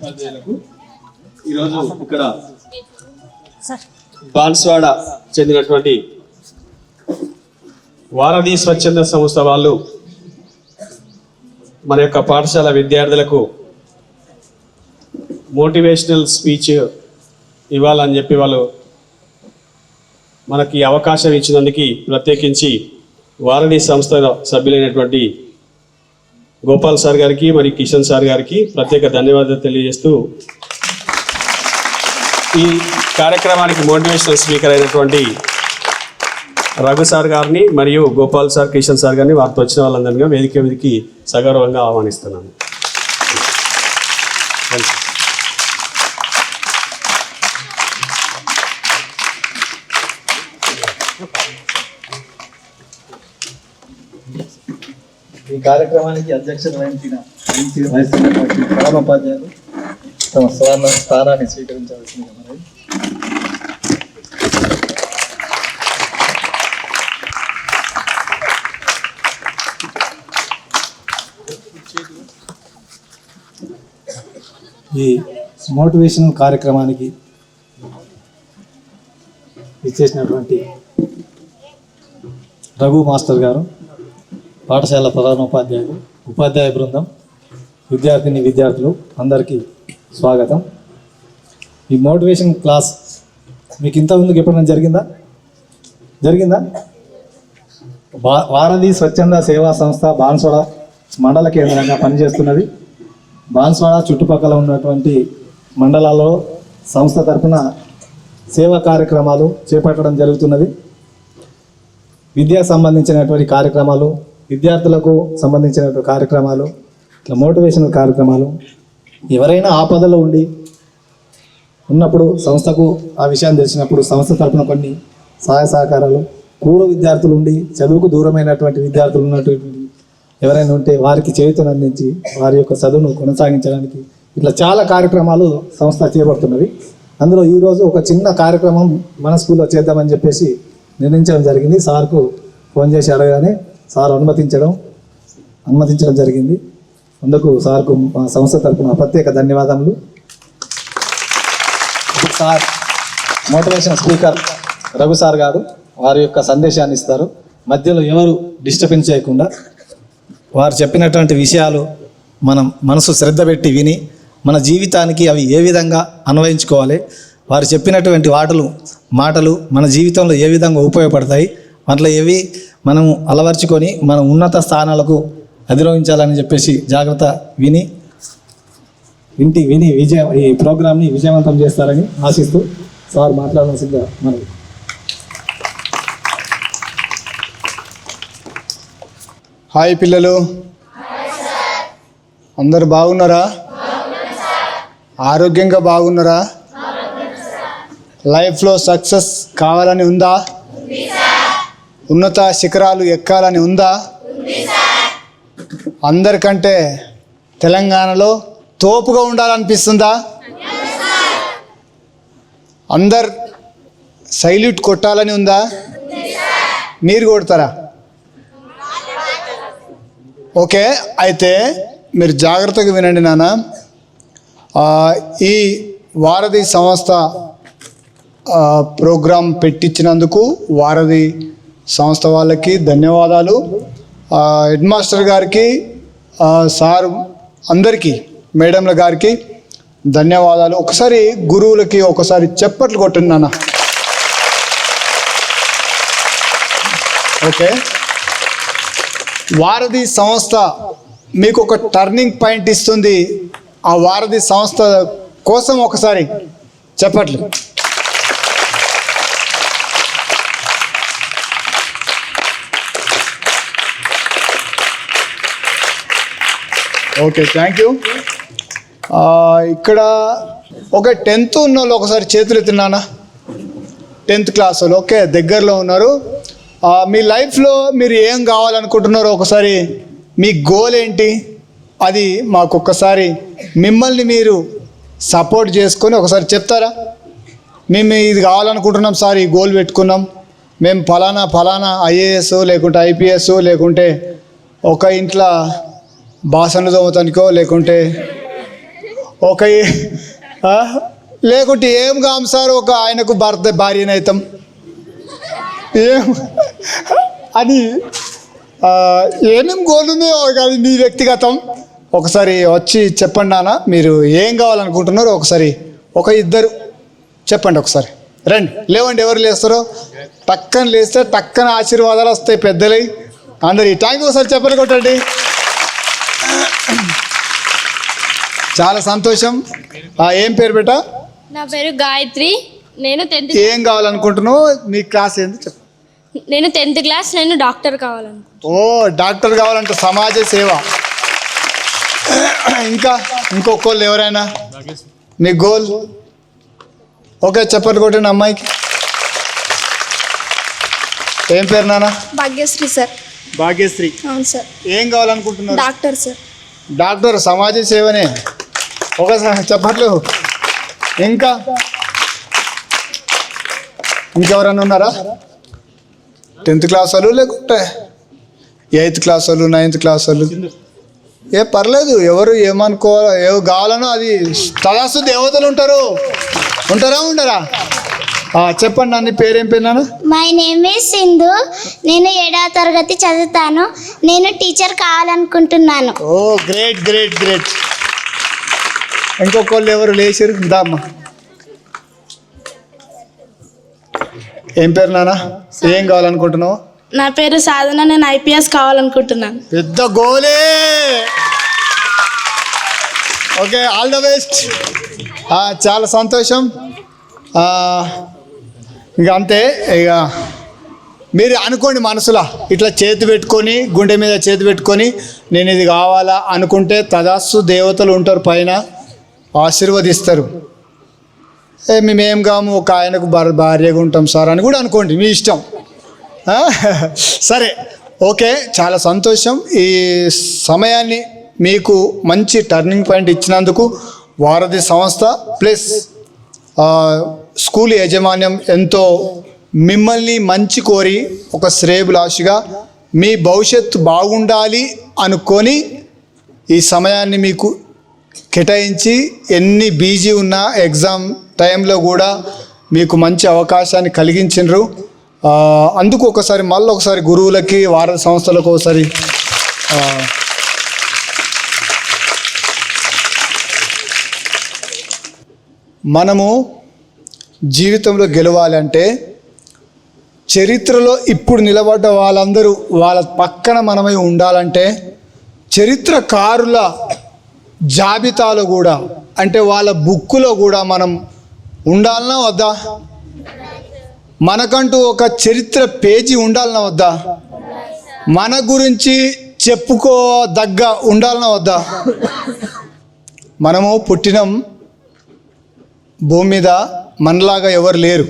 ఉపాధ్యాయులకు. ఈరోజు ఇక్కడ బాన్స్వాడ చెందినటువంటి వారధి స్వచ్ఛంద సంస్థ వాళ్ళు మన యొక్క పాఠశాల విద్యార్థులకు మోటివేషనల్ స్పీచ్ ఇవ్వాలని చెప్పి వాళ్ళు మనకి అవకాశం ఇచ్చినందుకు ప్రత్యేకించి వారధి సంస్థ సభ్యులైనటువంటి గోపాల్ సార్ గారికి మరియు కిషన్ సార్ గారికి ప్రత్యేక ధన్యవాదాలు తెలియజేస్తూ ఈ కార్యక్రమానికి మోటివేషనల్ స్పీకర్ అయినటువంటి రఘు సార్ గారిని మరియు గోపాల్ సార్ కిషన్ సార్ గారిని వారితో వచ్చిన వాళ్ళందరినీ వేదిక మీదకి సగౌరవంగా ఆహ్వానిస్తున్నాను Thank you. ఈ కార్యక్రమానికి అధ్యక్షత వహించిన వహించి వహిస్తున్నటువంటి ప్రధానోపాధ్యాయులు తమ స్థాన స్థానాన్ని స్వీకరించవలసిందిగా మరి ఈ మోటివేషనల్ కార్యక్రమానికి ఇచ్చేసినటువంటి రఘు మాస్టర్ గారు పాఠశాల ప్రధానోపాధ్యాయులు ఉపాధ్యాయ బృందం విద్యార్థిని విద్యార్థులు అందరికీ స్వాగతం. ఈ మోటివేషన్ క్లాస్ మీకు ఇంతకుముందుకు ఎప్పుడైనా జరిగిందా? జరిగిందా? వా వారధి స్వచ్ఛంద సేవా సంస్థ బాన్సువాడ మండల కేంద్రంగా పనిచేస్తున్నది. బాన్సువాడ చుట్టుపక్కల ఉన్నటువంటి మండలాల్లో సంస్థ తరఫున సేవా కార్యక్రమాలు చేపట్టడం జరుగుతున్నది. విద్యా సంబంధించినటువంటి కార్యక్రమాలు విద్యార్థులకు సంబంధించినటువంటి కార్యక్రమాలు ఇట్లా మోటివేషనల్ కార్యక్రమాలు ఎవరైనా ఆపదలో ఉండి ఉన్నప్పుడు సంస్థకు ఆ విషయం తెలిసినప్పుడు సంస్థ తరపున కొన్ని సహాయ సహకారాలు పూర్వ విద్యార్థులు ఉండి చదువుకు దూరమైనటువంటి విద్యార్థులు ఉన్నటువంటి ఎవరైనా ఉంటే వారికి చేతులు అందించి వారి యొక్క చదువును కొనసాగించడానికి ఇట్లా చాలా కార్యక్రమాలు సంస్థ చేపడుతున్నవి. అందులో ఈరోజు ఒక చిన్న కార్యక్రమం మన స్కూల్లో చేద్దామని చెప్పేసి నిర్ణయించడం జరిగింది. సార్కు ఫోన్ చేసి అడగగానే సార్ అనుమతించడం అనుమతించడం జరిగింది. అందుకు సార్కు మా సంస్థ తరపున ప్రత్యేక ధన్యవాదములు. Sir motivation speaker Raghu sir గారు వారి యొక్క సందేశాన్ని ఇస్తారు. మధ్యలో ఎవరు డిస్టర్బెన్స్ చేయకుండా వారు చెప్పినటువంటి విషయాలు మనం మనసు శ్రద్ధ పెట్టి విని మన జీవితానికి అవి ఏ విధంగా అన్వయించుకోవాలి వారు చెప్పినటువంటి వాటలు మాటలు మన జీవితంలో ఏ విధంగా ఉపయోగపడతాయి అట్లా ఏవి మనం అలవర్చుకొని మనం ఉన్నత స్థానాలకు అధిరోహించాలని చెప్పేసి జాగ్రత్త విని వింటి విని విజయ ఈ ప్రోగ్రామ్ని విజయవంతం చేస్తారని ఆశిస్తూ సార్ మాట్లాడాల్సిందిగా మనం హాయ్ పిల్లలు. అందరు బాగున్నారా? ఆరోగ్యంగా బాగున్నారా? లైఫ్లో సక్సెస్ కావాలని ఉందా? ఉన్నత శిఖరాలు ఎక్కాలని ఉందా? అందరికంటే తెలంగాణలో తోపుగా ఉండాలనిపిస్తుందా? అందరు సైల్యూట్ కొట్టాలని ఉందా? మీరు కొడతారా? ఓకే అయితే మీరు జాగ్రత్తగా వినండి నాన్న. ఈ వారధి సంస్థ ప్రోగ్రాం పెట్టించినందుకు వారధి సంస్థ వాళ్ళకి ధన్యవాదాలు. హెడ్ మాస్టర్ గారికి సార్ అందరికీ మేడంల గారికి ధన్యవాదాలు. ఒకసారి గురువులకి ఒకసారి చెప్పట్లు కొట్టండి నాన్న. ఓకే. వారధి సంస్థ మీకు ఒక టర్నింగ్ పాయింట్ ఇస్తుంది. ఆ వారధి సంస్థ కోసం ఒకసారి చెప్పట్లు. ఓకే థ్యాంక్ యూ ఇక్కడ ఒక టెన్త్ ఉన్న వాళ్ళు ఒకసారి చేతులు ఎత్తున్నానా టెన్త్ క్లాస్ వాళ్ళు ఓకే దగ్గరలో ఉన్నారు. Uh, మీ లైఫ్లో మీరు ఏం కావాలనుకుంటున్నారో ఒకసారి మీ గోల్ ఏంటి? అది మాకు ఒక్కసారి మిమ్మల్ని మీరు సపోర్ట్ చేసుకొని ఒకసారి చెప్తారా? మేము ఇది కావాలనుకుంటున్నాం సార్ ఈ గోల్ పెట్టుకున్నాం. మేము ఫలానా ఫలానా ఐఏఎస్ లేకుంటే ఐపీఎస్ లేకుంటే ఒక ఇంట్లో బాసన తోమతానికో లేకుంటే ఒక లేకుంటే ఏం కాము సార్ ఒక ఆయనకు భర్త భార్యనైతాం. ఏం? అని ఏమేం గోలుందో అది మీ వ్యక్తిగతం. ఒకసారి వచ్చి చెప్పండి నాన్న మీరు ఏం కావాలనుకుంటున్నారో ఒకసారి ఒక ఇద్దరు చెప్పండి ఒకసారి. రండి లేవండి ఎవరు లేస్తారో? టక్కన లేస్తే టక్కన ఆశీర్వాదాలు వస్తాయి పెద్దలై. అందరు ఈ టైంకి ఒకసారి చెప్పని కొట్టండి. చాలా సంతోషం. ఆ, ఏం పేరు బేటా? నా పేరు గాయత్రి. నేను టెన్త్ ఏం కావాలనుకుంటున్నావు? మీ క్లాస్ ఏంది చెప్పు. నేను టెన్త్ క్లాస్ నేను డాక్టర్ కావాలనుకుంటున్నాను ఓ డాక్టర్ కావాలంటే సమాజ సేవ. ఇంకా ఇంకొకళ్ళు ఎవరైనా? మీ గోల్? ఓకే చెప్పండి కొట్టండి అమ్మాయికి. ఏం పేరు నాన్న? భాగ్యశ్రీ సార్. భాగ్యశ్రీ. అవును సార్. ఏం కావాలనుకుంటున్నారు? Doctor sir. డాక్టర్ సమాజ సేవనే. ఒకసారి చెప్పట్లు. ఇంకా? ఇంకెవరన్నా ఉన్నారా? టెన్త్ క్లాస్ వాళ్ళు లేకుంటే? ఎయిత్ క్లాస్ వాళ్ళు నైన్త్ క్లాస్ వాళ్ళు? ఏ పర్లేదు. ఎవరు ఏమనుకోవాలో ఏ కావాలనో అది తదాస్తు దేవతలు ఉంటారు. ఉంటారా ఉండరా? చెప్పండి నన్ను పేరేం పేరు నాన్న? మై నేమ్ ఈజ్ సింధు నేను ఏడవ తరగతి చదువుతాను. నేను టీచర్ కావాలనుకుంటున్నాను. ఓ గ్రేట్ గ్రేట్ గ్రేట్ ఇంకొకళ్ళు ఎవరు లేచారు? దామ్మ ఏం పేరు నాన్న? ఏం కావాలనుకుంటున్నావు? నా పేరు సాధన. నేను ఐపీఎస్ కావాలనుకుంటున్నాను. పెద్ద గోలే! ఓకే ఆల్ ద బెస్ట్ చాలా సంతోషం. ఆ, ఇక అంతే ఇక మీరు అనుకోండి మనసులో ఇట్లా చేతి పెట్టుకొని గుండె మీద చేతి పెట్టుకొని నేను ఇది కావాలా అనుకుంటే తదాస్సు దేవతలు ఉంటారు పైన ఆశీర్వదిస్తారు. ఏ మేమేం కాము ఒక ఆయనకు భార్యగా ఉంటాం సార్ అని కూడా అనుకోండి మీ ఇష్టం. సరే ఓకే చాలా సంతోషం. ఈ సమయాన్ని మీకు మంచి టర్నింగ్ పాయింట్ ఇచ్చినందుకు వారధి సంస్థ ప్లస్ స్కూల్ యాజమాన్యం ఎంతో మిమ్మల్ని మంచి కోరి ఒక శ్రేయభిలాషిగా మీ భవిష్యత్తు బాగుండాలి అనుకొని ఈ సమయాన్ని మీకు కేటాయించి ఎన్ని బీజీ ఉన్నా ఎగ్జామ్ టైంలో కూడా మీకు మంచి అవకాశాన్ని కలిగించినారు. అందుకు ఒకసారి మళ్ళీ ఒకసారి గురువులకి వార సంస్థలకు ఒకసారి మనము జీవితంలో గెలవాలంటే చరిత్రలో ఇప్పుడు నిలబడ్డ వాళ్ళందరూ వాళ్ళ పక్కన మనమై ఉండాలంటే చరిత్రకారుల జాబితాలో కూడా అంటే వాళ్ళ బుక్కులో కూడా మనం ఉండాలనా వద్దా? మనకంటూ ఒక చరిత్ర పేజీ ఉండాలనా వద్దా? మన గురించి చెప్పుకోదగ్గ ఉండాలనా వద్దా? మనము పుట్టినం భూమి మీద మనలాగా ఎవరు లేరు.